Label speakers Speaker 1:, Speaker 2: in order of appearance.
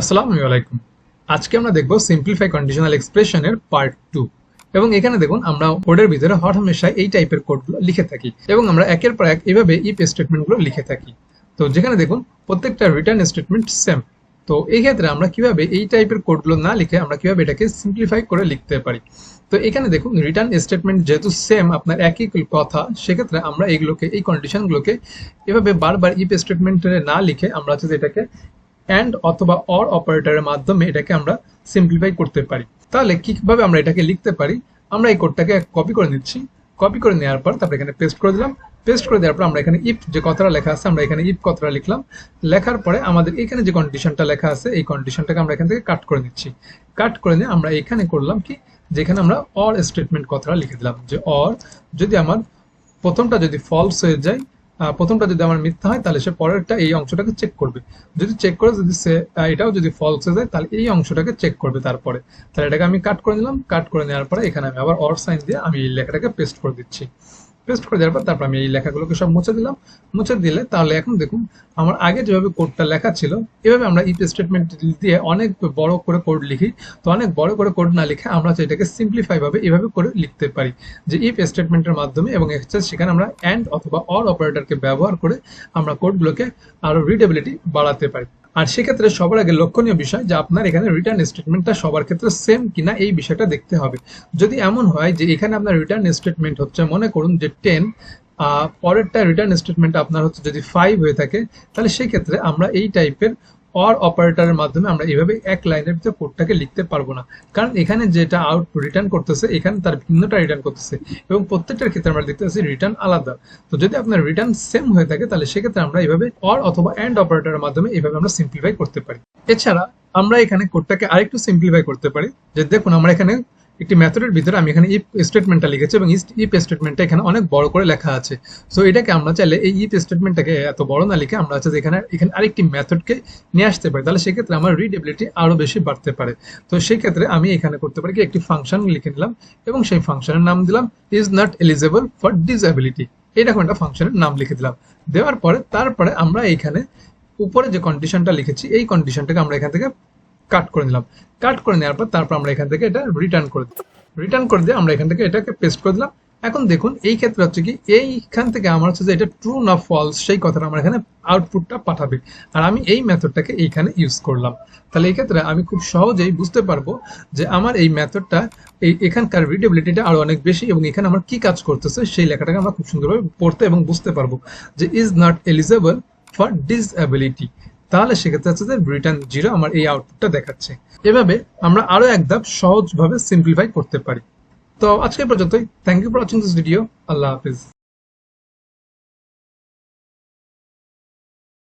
Speaker 1: আসসালামু আলাইকুম। আজকে আমরা দেখব সিম্পলিফাই কন্ডিশনাল এক্সপ্রেশনের পার্ট টু এবং এখানে দেখুন, আমরা কোডের ভিতরে হর হামেশা এই টাইপের কোডগুলো লিখে থাকি। এবং আমরা একের পর এক এভাবে ইফ স্টেটমেন্টগুলো লিখে থাকি। তো যেখানে দেখুন, প্রত্যেকটা রিটার্ন স্টেটমেন্ট সেম তো এই ক্ষেত্রে আমরা কীভাবে এই টাইপের কোডগুলো না লিখে আমরা কীভাবে এটাকে সিম্পলিফাই করে লিখতে পারি? তো এখানে দেখুন রিটার্ন স্টেটমেন্ট যেহেতু সেম আপনার একই কথা, সেক্ষেত্রে আমরা এইগুলোকে এই কন্ডিশনগুলোকে এভাবে বারবার ইফ স্টেটমেন্টে না লিখে আমরা যদি এটাকে অ্যান্ড অথবা অর অপারেটরের মাধ্যমে এটাকে আমরা সিম্পলিফাই করতে পারি। তাহলে কীভাবে আমরা এটাকে লিখতে পারি? আমরা এই কোডটাকে কপি করে নিচ্ছি। কপি করে নেওয়ার পর তারপর এখানে পেস্ট করে দিলাম। পেস্ট করে দেওয়ার পর আমরা এখানে ইফ যে কথাটা লেখা আছে, আমরা এখানে ইফ কথাটা লিখলাম। লেখার পরে আমাদের এখানে যে কন্ডিশনটা লেখা আছে, এই কন্ডিশনটাকে আমরা এখান থেকে কাট করে নিচ্ছি। কাট করে নিয়ে আমরা এখানে করলাম কি? যেখানে আমরা অর স্টেটমেন্ট কথাটা লিখে দিলাম। যে অর যদি আমার প্রথমটা যদি ফলস হয়ে যায় প্রথমটা যদি আমার মিথ্যা হয়, তাহলে সে পরেরটা এই অংশটাকে চেক করবে। যদি চেক করে যদি সে এটাও যদি ফলস হয়ে যায়, তাহলে এই অংশটাকে চেক করবে তারপরে। তাহলে এটাকে আমি কাট করে নিলাম। কাট করে নেওয়ার পরে এখানে আমি আবার অর সাইন দিয়ে আমি এই লেখাটাকে পেস্ট করে দিচ্ছি। পেস্ট করে দেওয়ার পর তারপর আমি এই লেখাগুলোকে সব মুছে দিলাম। মুছে দিলে তাহলে এখন দেখুন, আমার আগে যেভাবে কোডটা লেখা ছিল, এভাবে আমরা ইফ স্টেটমেন্ট দিয়ে অনেক বড় করে কোড লিখি। তো অনেক বড় করে কোড না লিখে আমরা হচ্ছে এটাকে সিম্পলিফাই ভাবে এভাবে করে লিখতে পারি যে ইফ স্টেটমেন্টের মাধ্যমে এবং হচ্ছে সেখানে আমরা অ্যান্ড অথবা অর অপারেটরকে ব্যবহার করে আমরা কোডগুলোকে আরও রিডেবিলিটি বাড়াতে পারি। আর সেক্ষেত্রে সবার আগে লক্ষণীয় বিষয় যে আপনার এখানে রিটার্ন স্টেটমেন্টটা সবার ক্ষেত্রে সেম কিনা এই বিষয়টা দেখতে হবে। যদি এমন হয় যে এখানে আপনার রিটার্ন স্টেটমেন্ট হচ্ছে, মনে করুন যে টেন পরেরটা রিটার্ন স্টেটমেন্ট আপনার হচ্ছে যদি ফাইভ হয়ে থাকে, তাহলে সেই ক্ষেত্রে আমরা এই টাইপের অর অপারেটরের মাধ্যমে আমরা এভাবে এক লাইনের ভিতরে কোডটাকে লিখতে পারব না। কারণ এখানে যেটা আউট রিটার্ন করতেছে, এখানে তার ভিন্নটা রিটার্ন করতেছে এবং প্রত্যেকটার ক্ষেত্রে আমরা দেখতে পাচ্ছি রিটার্ন আলাদা। তো যদি আপনার রিটার্ন সেম হয়ে থাকে, তাহলে সেক্ষেত্রে আমরা এভাবে অর অথবা অ্যান্ড অপারেটরের মাধ্যমে এভাবে আমরা সিম্পলিফাই করতে পারি। এছাড়া আমরা এখানে কোডটাকে আরেকটু সিম্পলিফাই করতে পারি। যে দেখুন, আমরা এখানে একটি মেথডের ভিতরে আমি এখানে ইফ স্টেটমেন্টটা লিখেছি এবং ইফ স্টেটমেন্টটা এখানে অনেক বড় করে লেখা আছে। সো এটাকে আমরা চাইলে এই ইফ স্টেটমেন্টটাকে এত বড় না লিখে আমরা হচ্ছে এখানে এখানে আরেকটি মেথডকে নিয়ে আসতে পারি। তাহলে সেক্ষেত্রে আমার রিডেবিলিটি আরও বেশি বাড়তে পারে। তো সেই ক্ষেত্রে আমি এখানে করতে পারি কি, একটি ফাংশন লিখে নিলাম এবং সেই ফাংশনের নাম দিলাম is not eligible for disability এইরকম একটা ফাংশনের নাম লিখে দিলাম। দেওয়ার পরে, তারপরে আমরা এখানে উপরে যে কন্ডিশনটা লিখেছি, এই কন্ডিশনটাকে আমরা এখান থেকে কাট করে নিলাম। কাট করে নেওয়ার পর তারপর আমরা এখান থেকে এটা রিটার্ন করে রিটার্ন করে দিয়ে আমরা এখান থেকে এটাকে পেস্ট করে দিলাম। এখন দেখুন, এই ক্ষেত্রে হচ্ছে কি, এইখান থেকে আমার হচ্ছে যে এটা ট্রু না ফলস সেই কথাটা আমরা এখানে আউটপুটটা পাঠাবে। আর আমি এই মেথডটাকে এইখানে ইউজ করলাম। তাহলে এই ক্ষেত্রে আমি খুব সহজেই বুঝতে পারব যে আমার এই মেথডটা এই এখানকার রিডেবিলিটিটা আরও অনেক বেশি এবং এখানে আমার কি কাজ করতেছে, সেই লেখাটাকে আমরা খুব সুন্দরভাবে পড়তে এবং বুঝতে পারব যে is not eligible for disability তাহলে সেক্ষেত্রে হচ্ছে যে রিটার্ন জিরো আমার এই আউটপুটটা দেখাচ্ছে। এভাবে আমরা আরও এক ধাপ সহজভাবে সিম্পলিফাই করতে পারি। তো আজকে পর্যন্তই। Thank you for watching this video Allah Hafiz.